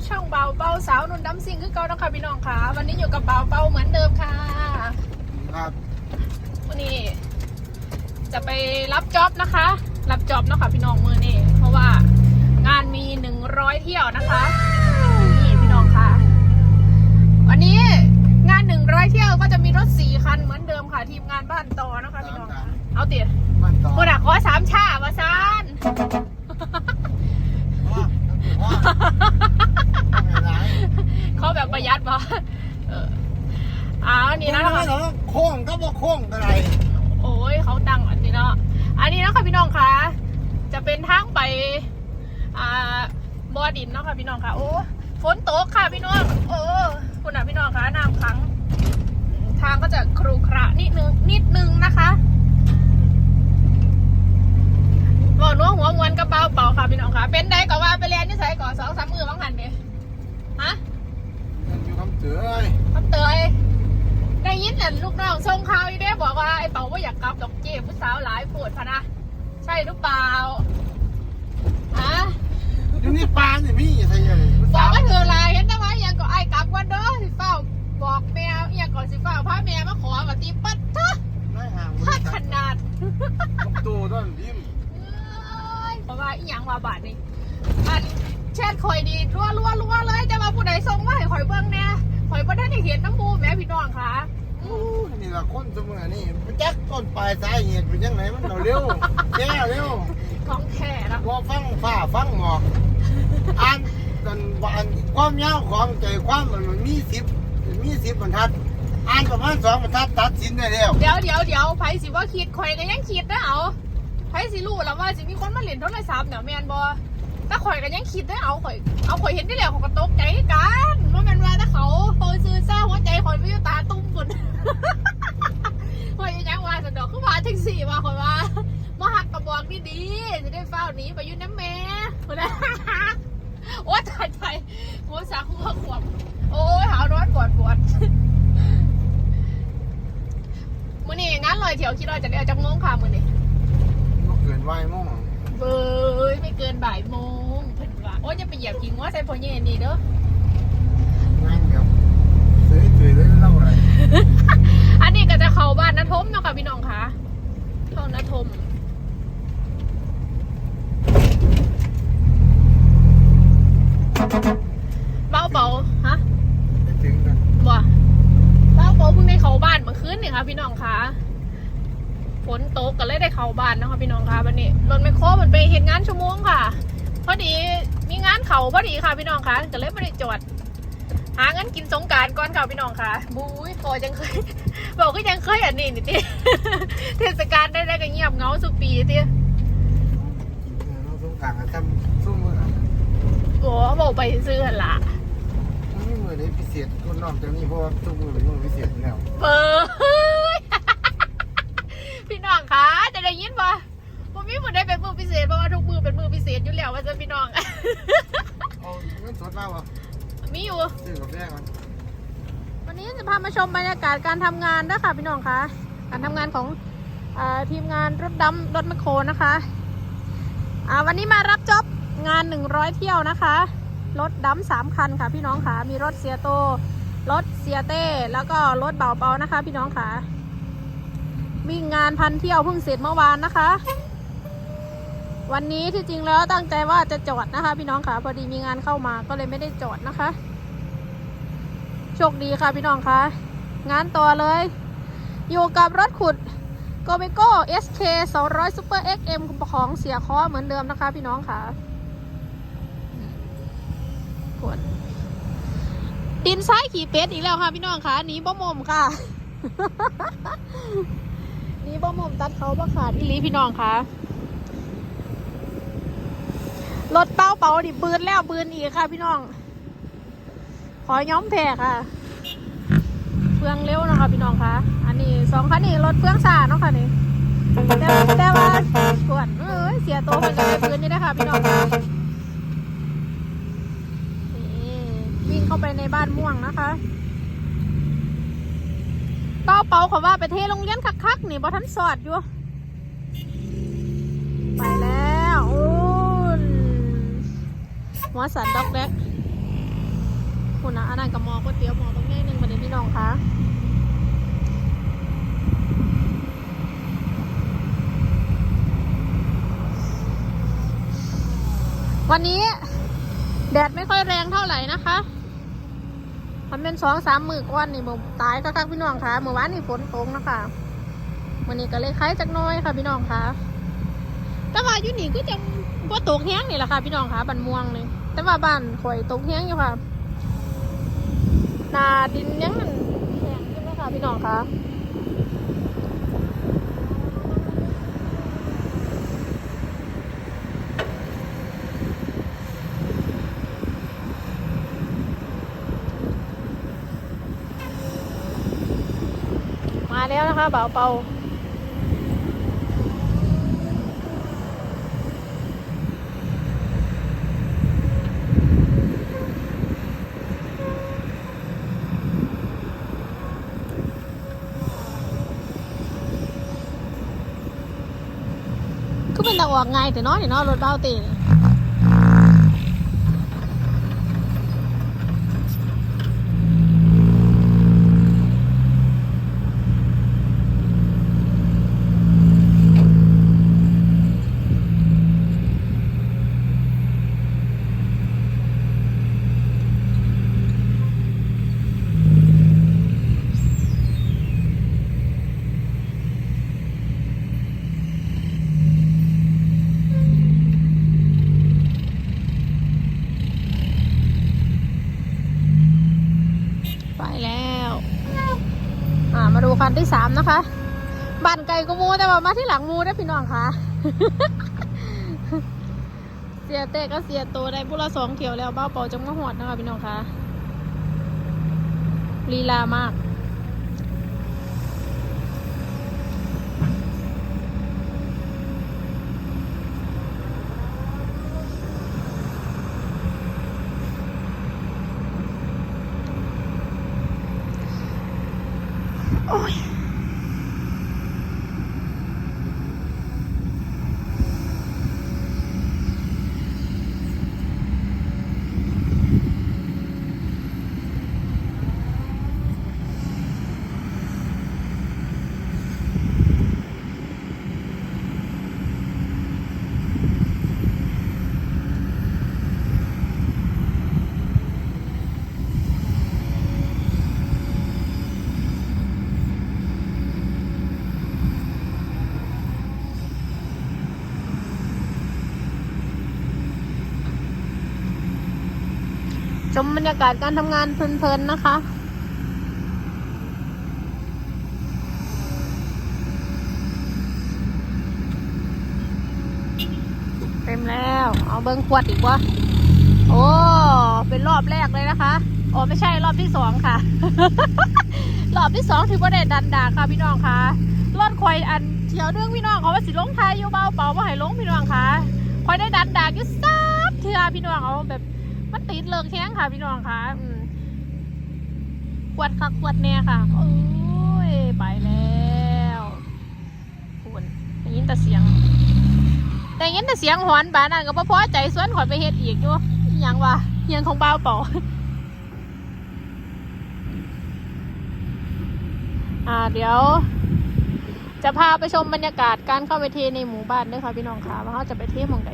บช่องเบาเบาสาวนุ่นดำซิงคือเก่านะคะพี่น้องค่ะ วันนี้อยู่กับเบาเบาเหมือนเดิมค่ะครับวันนี้ จะไปรับจ็อบนะคะ รับจ็อบเนาะคะพี่น้องมือนี่เพราะว่างานมีหนึ่งร้อยเที่ยวนะคะนี่พี่น้องค่ะ วันนี้งานหนึ่งร้อยเที่ยวก็จะมีรถสี่คันเหมือนเดิมค่ะทีมงานบ้านต่อนะคะพี่น้องค่ะเอาเตี๋ยมันต่อคนอะขอสามชามาซาน ว่าว่าไม่ไร เขาแบบ ประหยัดปะเอออ้าวนี่นะไม่คะเหรอโค้งก็บ่โค้งอะไรโอ้ยเขาตั้งอันนี้เนาะอันนี้นะคะพี่น้องคะจะเป็นทางไปอ่าบ่อดินเนาะค่ะพี่น้องค่ะโอ้ฝนตกค่ะพี่น้องโอ้คุณอะพี่น้องคะน้ำขัง ทางก็จะครุขระนิดนึงนิดนึงนะคะบอกนัวหัวมวนกระเป๋าเป่าค่ะพี่น้องค่ะเป็นได้ก็ว่าไปเรียนนี่ใส่ก่อนสองสามมือบ้างหันเดีฮะอยู่คำ เสือเลยคำเตยได้ยินแต่ลูกน้องส่งข่าวอยู่เด้บอกว่าไอ้เป๋าว่าอยากกลับดอกเจี๊ยบผู้สาวหลายปวดพะนะ ใช่หรือเปล่าฮะอยู่นี่ปลาเนี่ยพี่ใช่ยังบอกว่าเธอลายเห็นได้ไหมยังก็ไอ้กลับวันเด้อสิเฝ้าบอกแมวยังก่อนสิเฝ้าพาแม่มาขอกับตีปัดเถอะได้ห่างพัดขนาดตัวต้นยิ้มเอ้ยเพราะว่าอีหยังว่าบาทนี่อันแชทคอยดีรัวรัวรัวเลยจะมาผู้ใดส่งมาให้คอยเบิ่งแน่ คอยบ่ได้เห็นน้ำมูแม่พี่น้องค่ะอู้นี่ละคนสมัยนี้มันแจ็คต้นปลายสาเหตุเป็นยังไงมันเร็วแย่เร็วของแท้นะว่าฟังฟ้าฟังหมอกอ่านกันว่าอันความยาวของใจความมันมีสิบมีสิบบรรทัดอ่านประมาณสองบรรทัดตัดสินได้แล้วเดี๋ยวเดี๋ยวเดี๋ยวไผสิว่าคิดข่อยก็ยังคิดนะเอาไผสิรู้แล้วว่าสิมีคนมาเล่นโทรศัพท์เนี่ยแมนบอ แต่ข่อยก็ยังคิดได้เอาข่อย เอาข่อยเห็นได้แล้วข่อยก็ตกใจคือกันว่าแมนว่าถ้าเขาโพยซื้อซ่าหัวใจข่อยไม่อยู่ตาตุ้มฝุ่นข่อยยังว่าสะดอกคือว่าทั้งสี่ว่าข่อยว่ามาหักกระบอกดีๆจะได้เฝ้าหนีไปอยู่น้ำแม่คนนะโอ้ตายตายหัวสาหัวขวบโอ้ยหาวร้อนปวดปวดมื่อนี้งั้นลอยเถียวคิดว่าจะได้เอาจากโมงค่ะมื่อนี้ก็เกินไหวโมั่งเบยไม่ เกินบ่ายโมงเพิ่นว่าโอ้ยจะไปเหยียบกิ่งว่าใส่พอเย็นนี่เด้องั้นเดี๋ยวซื้อจุยเลยเล่าอะไรอันนี้ก็จะเข้าบ้านนาทมเนาะค่ะพี่น้องคะเข้านาทมเบาเบาฮะไปถึงกันบ่เบาเบาเพิ่งได้เข้าบ้านเมื่อคืนนี่ค่ะพี่น้องคะฝ นตกก็เลยได้เข้าบ้านเนาะคะพี่น้องคะวันนี้รถไมคโครมันไปเห็นงานชั่วโมงค่ะ พอดีมีงานเขาพอดีค่ะพี่น้องคะก็เลยไม่ได้จอดหาเงินกินสงกรารก่อนค่ะพี่น้องค่ะบุ้ยพอยังเคย บอกก็ยังเคยอันนี้นี่ติเทศกาลได้ได้ก็เงียบเหงาสุดปีติเราสงกรารกันทำสู้มือโอ้บอกไปซื้อหั่นละมันไม่มือเลยพิเศษคนนอกจากนี้เพราะว่าสู้มือเป็นมือพิเศษแล้วเปิด พี่น้องคะจะได้ยินปะผมมีมือได้เป็นมือพิเศษเพราะว่าทุกมือเป็นมือพิเศษอยู่แล้ วว่าจะพี่น้อง เอาเงินสดมาวะมีอยู่ ซื้อกับแม่มันวันนี้จะพามาชมบรรยากาศการทำงานด้วยค่ะพี่น้องคะ การทำงานของอาทีมงานรถดำรถแมคโครนะคะอ่าวันนี้มารับจ็อบงาน 100 เที่ยวนะคะ รถดำสามคันค่ะพี่น้องค่ะ มีรถเสียโต รถเสียเต้ แล้วก็รถเบาเบาๆนะคะ พี่น้องค่ะ วิ่งงานพันเที่ยวเพิ่งเสร็จเมื่อวานนะคะ วันนี้ที่จริงแล้วตั้งใจว่าจะจอดนะคะ พี่น้องค่ะพอดีมีงานเข้ามาก็เลยไม่ได้จอดนะคะ โชคดีค่ะพี่น้องคะงานต่อเลย อยู่กับรถขุด g o b e c o SK 200 Super XM ของเสียคอเหมือนเดิมนะคะ พี่น้องค่ะกดดินซ้ายขี่เป็ดอีกแล้วค่ะพี่น้องค่ะหนีบ่มมค่ะหนีบ่มมตัดเขาบ่ขาดอีลีพี่น้องค่ะ รถเป้าเป๋าดิปืนแล้วปืนอีกค่ะ พี่น้อง ขอย้อมแพรค่ะเฟืองเร็วนะคะพี่น้องคะอันนี้สองคันนี้รถเฟืองซ่าเนาะค่ะนี่แต่แต่ว่าปวดเอ้ยเสียโตัวไปกับปืนนี่นะคะพี่น้องคะวิ่งเข้าไปในบ้านม่วงนะคะเป้าเป๋าขอว่าไปเทโรงเรียนคักๆนี่บอทันสอดอยู่ ไปแล้ว มอสันด็อกแดกคุณนะอันนั้นกับมอก๋วยเตี๋ยวมอบางแง่หนึ่งประเด็นพี่น้องคะวันนี้ แดดไม่ค่อยแรงเท่าไหร่นะคะมันเป็นสองสามมือก้อนนี่ผมตายก็คักพี่น้องคะเมื่อวานนี่ฝนตกนะคะวันนี้ก็เลยคล้ายจักน้อยค่ะพี่น้องคะแต่ว่าอยู่นี่ก็จะว่าตกแห้งนี่แหละค่ะพี่น้องคะบันม่วงเลย แต่ว่าบ้านข่อยตกแห้งอยู่ค่ะนาดินยังมันแห้งใช่ไหมคะพี่น้องคะมาแล้วนะคะเบาเปา ตะออกไงแต่น้อยเนาะรถเบาเตะนี่ไปแล้ว ฟันที่สามนะคะบ้านไก่กูมูแต่ว่ามาที่หลังมูได้พี่น้องค่ะ เสียเตะก็เสียตัวได้บุละสองเขียวแล้วเบ้าเป่าจังมาหอดนะคะพี่น้องค่ะลีลามาก โอ้ย มบรรยากาศการทำงานเพลินๆนะคะเต็มแล้ว เอาเบิ้งขวดอีกวะโอ้ เป็นรอบแรกเลยนะคะโอ้ไม่ใช่รอบที่สองค่ะ รอบที่สองถือว่าได้ดันดาค่ะพี่น้องค่ะรอดคอยอันเที่ยวเรื่องพี่น้องเขาว่าสิลงไทายอยู่เบาเปล่าว่าให้ลงพี่น้องค่ะคอยได้ดันดากอยู่ซับเทือพี่น้องเอาแบบ ติดเลิกแข้งค่ะพี่น้องค่ะขวดค่ะขวดแน่ค่ะโอ้ยไปแล้วคุณได้ยินแต่เสียงแต่ยินแต่เสียงหอนบานนั่นก็บ่พอใจส่วนขอยไปเฮ็ดอีกอยู่ยังวะเฮียงของเบาเป่าอ่าเดี๋ยว จะพาไปชมบรรยากาศการเข้าไปเทในหมู่บ้านด้วยค่ะพี่น้องค่ะว่าเขาจะไปเทมองใด